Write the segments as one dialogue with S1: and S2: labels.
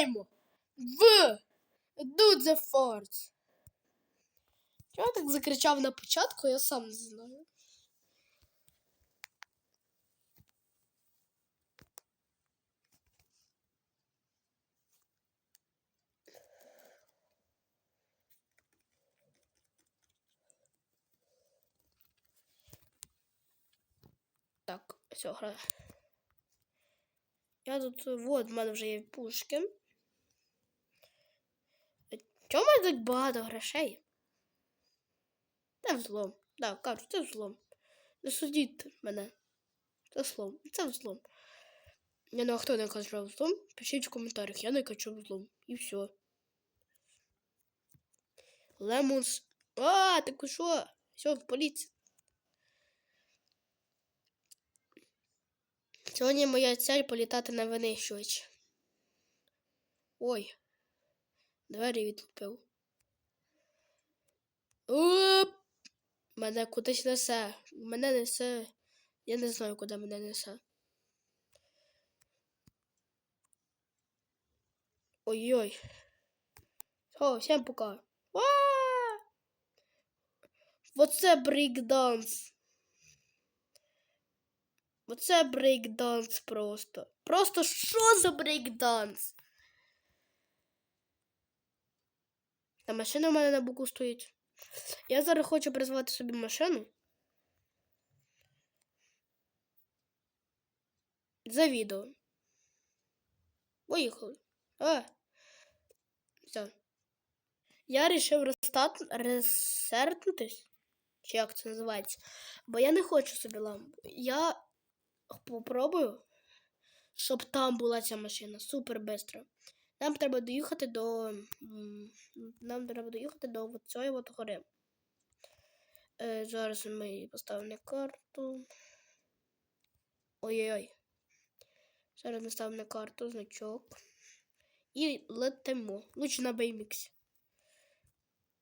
S1: граємо в Do Force. Чого так закричав на початку, я сам не знаю. Так, все, граю. Я тут, вот, в мене вже є пушки. Чому мене багато грошей? Це взлом. Да, кажу, це взлом. Не судіть мене. Це взлом. Це взлом. Я ну а хто не качав взлом? Пишіть в коментарях, я не качу взлом. І все. Лемонс. А, так що? Все, в поліції. Сьогодні моя цель політати на винищувач. Ой. Двері відкупив. Оп! Мене кудись несе. Мене несе. Я не знаю, куди мене несе. Ой-ой. О, всем пока. Оце брейкданс. Оце брейкданс просто. Просто що за брейкданс? Та машина в мене на боку стоїть. Я зараз хочу призвати собі машину. За відео. Поїхали. А. Все. Я вирішив рестат... ресертнутись. Чи як це називається? Бо я не хочу собі лампу. Я попробую, щоб там була ця машина. Супер бистро. Нам треба доїхати до. Нам треба доїхати до цієї от гори. Е, зараз ми поставимо карту. Ой-ой-ой. Зараз ми ставимо на карту значок. І летимо. Лучше на бейміксі.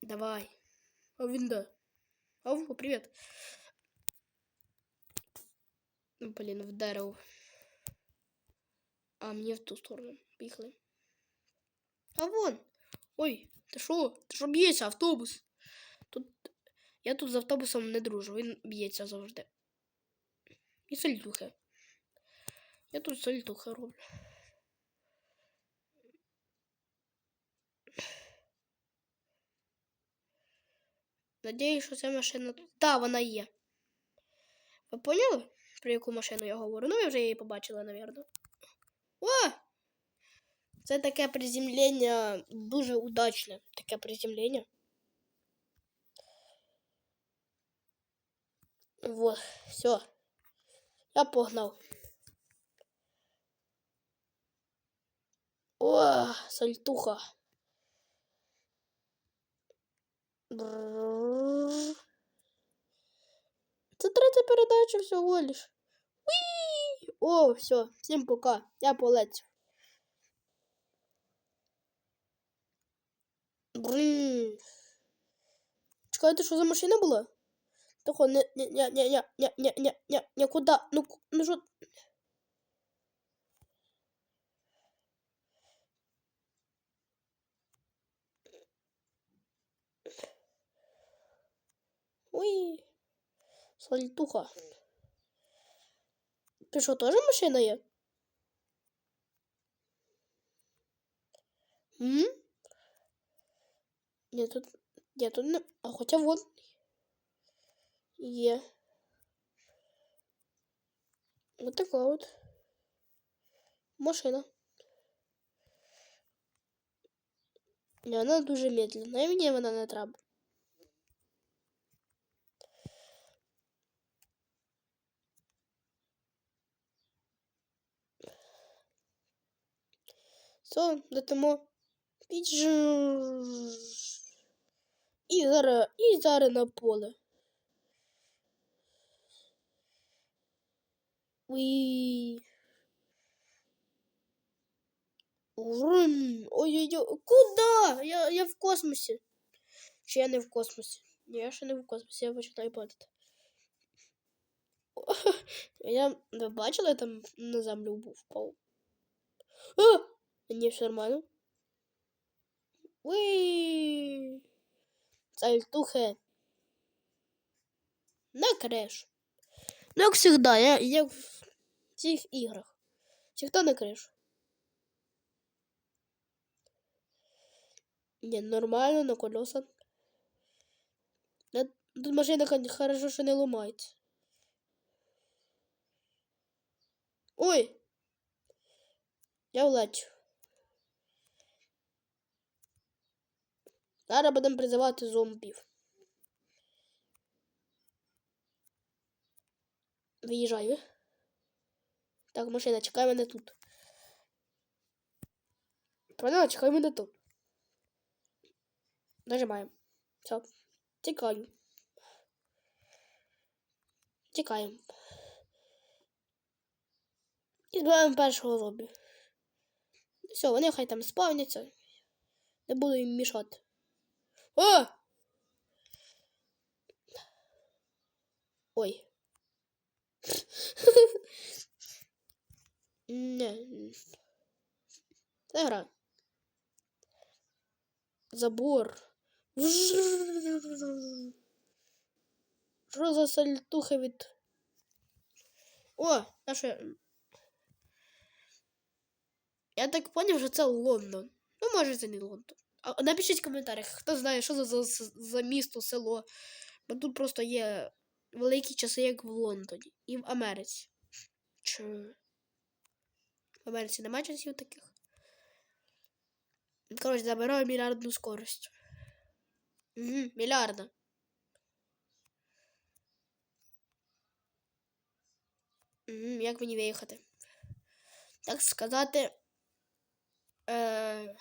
S1: Давай. А він де? Ау, привіт. Блін, в дерево. А мені в ту сторону. Поїхали. А вон. Ой, ти що? Ти що б'ється автобус? Тут. Я тут з автобусом не дружу, він б'ється завжди. І сальтухи. Я тут сальтухи роблю. Надіюсь, що ця машина тут. Так, вона є. Ви поняли, про яку машину я говорю? Ну, ви вже її побачили, напевно. О! Це таке приземлення дуже удачне. Таке приземлення. Вот, все. Я погнав. О, сальтуха. Брррр. Це третя передача всього лиш. Уі! О, все, всім пока. Я полетів. Блин. Чекайте, що за машина була? Тако, не, не, не, не, не, не, не, не, не, не, куда? Ну, ну що? Ой, сальтуха. Ти що, теж машина є? М? Ні, тут. Ні, тут не. А хоча вон. Є. Ось така от. Машина. Ні, вона дуже медленна, і мені вона не треба. Все, летимо. Підж. І зараз, і зараз на поле. Уи. Врум. Ой-ой-ой. Куда? Я, я в космосі. Чи я не в космосі? Ні, я ще не в космосі, я починаю падати. Я ви бачили, я там на землю був впав. А! Мені все нормально. Уи! Сальтухи. На криш. Ну, як завжди, я, як в цих іграх. Всегда на кришу. Не, нормально, на колеса. Тут машина хорошо, що не ломається. Ой! Я влечу. Зараз будемо призивати зомбів. Виїжджаю. Так, машина, чекай мене тут. Поняла, чекай мене тут. Нажимаємо. Все. Тікаємо. І збираємо першого зомбі. Все, вони хай там спавняться. Не буду їм мішати. О! Ой. Не. Забор. Що за сальтуха від. О, наше. Я так поняв, що це Лондон. Ну, може, це не Лондон. Напишіть в коментарях, хто знає, що за, за, за місто, село. Бо тут просто є великі часи, як в Лондоні і в Америці. Чи в Америці немає часів таких? Коротше, забираю мільярдну скорость. Угу, мільярда. Угу, як мені виїхати? Так сказати. Е...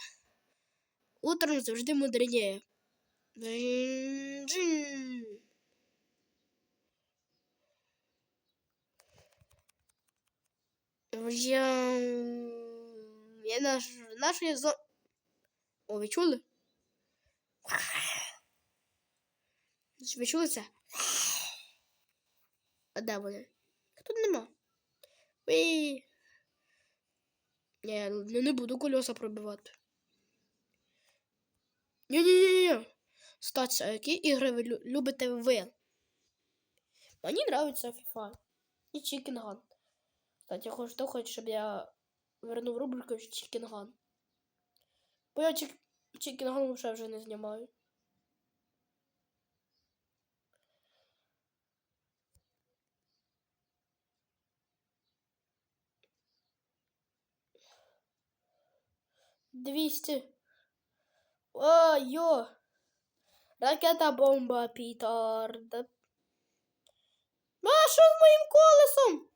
S1: Утром завжди мудріє. Я... Я наш... Наші зо... О, ви чули? Ви чули це? А де вони? Тут нема. Ні, я не не буду колеса пробивати. Ні-ні-ні. Статься, а які ігри ви любите ви? Мені нравиться FIFA і Chicken Gun. Кстати, хто хоче, щоб я вернув рубрику Chicken Gun. Бо я. Chicken Gun вже вже не знімаю. Двісті. О, йо! Ракета бомба пітарда. А що з моїм колесом?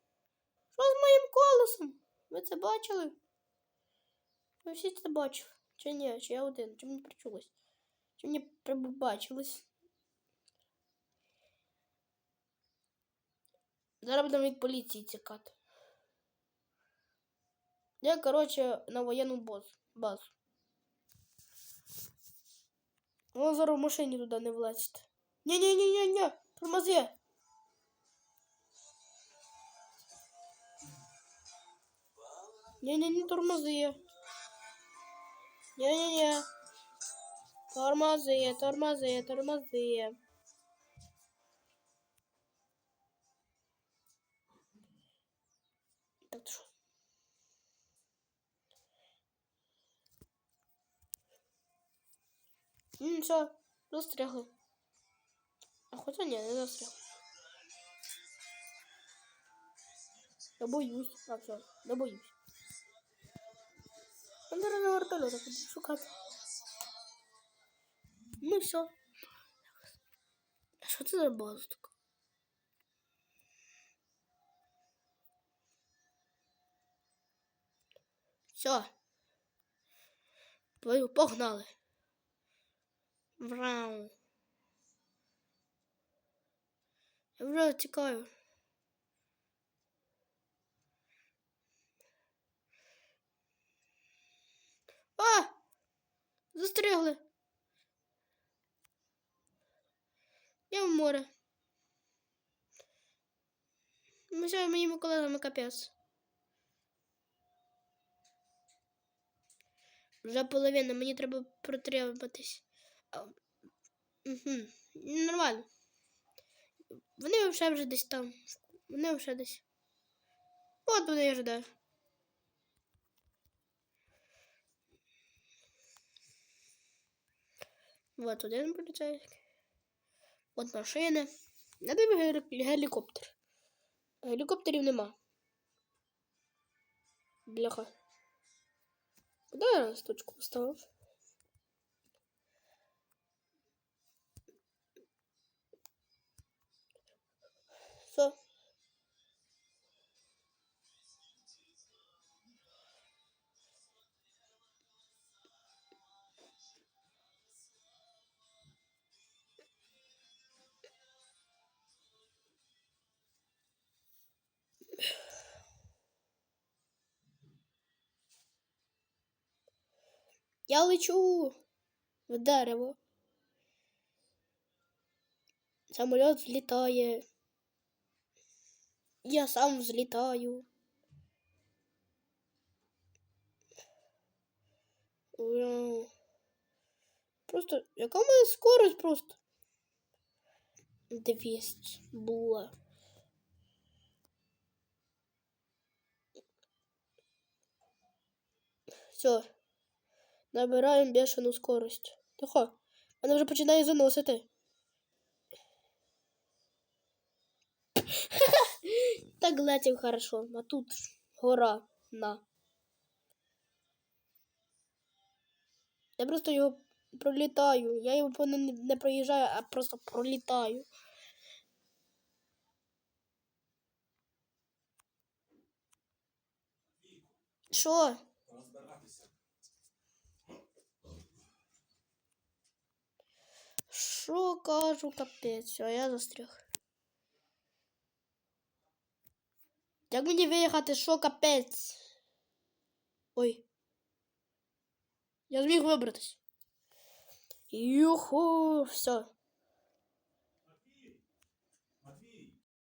S1: Що з моїм колесом? Ви це бачили? Ви всі це бачили? Чи ні? Чи я один? Чи мені причулось? Чи мені прибачилось? Зараз будемо від поліції тікати. Я, коротше, на воєнну базу. базу. Ну, зараз в машині туди не влазить. Ні-ні-ні-ні-ні, тормози. Ні-ні-ні, тормози. Ні-ні-ні. Тормози, тормози, тормози. М, все, застрягли. А хоча ні, не застрягли. Я боюсь. А, все, не боюсь. Я зараз на вертольота шукати. Ну все. А що це за база така? Все. Погнали. Врау. Вже тікаю. А! Застрягли. Я в море. Ми з моїми колегами капець. Вже половина, мені треба протриматись. Угу. Нормально. Вони вже вже десь там. Вони вже десь. От вони де. Вот один поліцейський. От машини. Я дивлю гелікоптер. Гелікоптерів нема. Бляха. Куди я листочку поставив? Я лечу в дерево. Самоліт взлітає. Я сам взлітаю. Просто, яка в скорость просто? 200 була. Все. Набираємо бешену скорость. Тихо. Вона вже починає заносити. Так летів хорошо, а тут гора на. Я просто його пролітаю. Я його не, не проїжджаю, а просто пролітаю. Що? Що кажу, капець, а я застряг. Як мені виїхати, що капець? Ой. Я зміг вибратись. Юху, все.